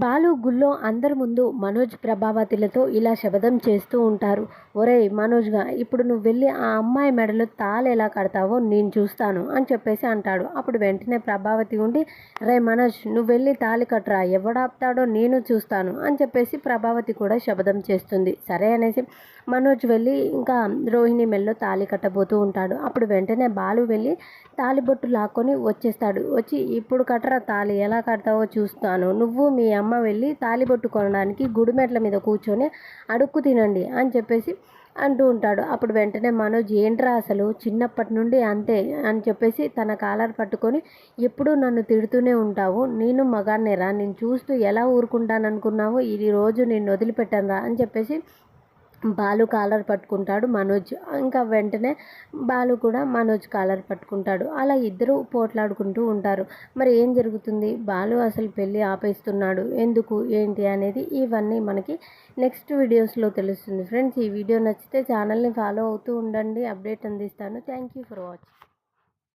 బాలు గుళ్ళో అందరి ముందు మనోజ్ ప్రభావతిలతో ఇలా శబదం చేస్తూ ఉంటారు. ఒరేయ్ మనోజ్గా ఇప్పుడు నువ్వు వెళ్ళి ఆ అమ్మాయి మెడలో తాళ ఎలా కడతావో నేను చూస్తాను అని చెప్పేసి అంటాడు. అప్పుడు వెంటనే ప్రభావతి ఉండి రే మనోజ్ నువ్వు వెళ్ళి తాళి కట్టరా ఎవడాపుతాడో నేను చూస్తాను అని చెప్పేసి ప్రభావతి కూడా శబదం చేస్తుంది. సరే అనేసి మనోజ్ వెళ్ళి ఇంకా రోహిణి మెల్లో తాళి కట్టబోతూ ఉంటాడు. అప్పుడు వెంటనే బాలు వెళ్ళి తాలిబొట్టు లాక్కొని వచ్చేస్తాడు. వచ్చి ఇప్పుడు కట్టరా తాళి ఎలా కడతావో చూస్తాను. నువ్వు మీ అమ్మ వెళ్ళి తాలిబొట్టు కొనడానికి గుడిమెట్ల మీద కూర్చొని అడుక్కు తినండి అని చెప్పేసి అంటూ ఉంటాడు. అప్పుడు వెంటనే మనోజ్ ఏంట్రా అసలు? చిన్నప్పటి నుండి అంతే అని చెప్పేసి తన కాలర్ పట్టుకొని ఎప్పుడూ నన్ను తిడుతూనే ఉంటావు. నేను మగాన్నేరా నేను చూస్తూ ఎలా ఊరుకుంటాననుకున్నావు ఈ రోజు నేను వదిలిపెట్టాను అని చెప్పేసి బాలు కాలర్ పట్టుకుంటాడు మనోజ్. ఇంకా వెంటనే బాలు కూడా మనోజ్ కాలర్ పట్టుకుంటాడు. అలా ఇద్దరు పోట్లాడుకుంటూ ఉంటారు. మరి ఏం జరుగుతుంది? బాలు అసలు పెళ్ళి ఆపేస్తున్నాడు. ఎందుకు? ఏంటి? అనేది ఇవన్నీ మనకి నెక్స్ట్ వీడియోస్లో తెలుస్తుంది. ఫ్రెండ్స్ ఈ వీడియో నచ్చితే ఛానల్ని ఫాలో అవుతూ ఉండండి. అప్డేట్ అందిస్తాను. Thank you for watching.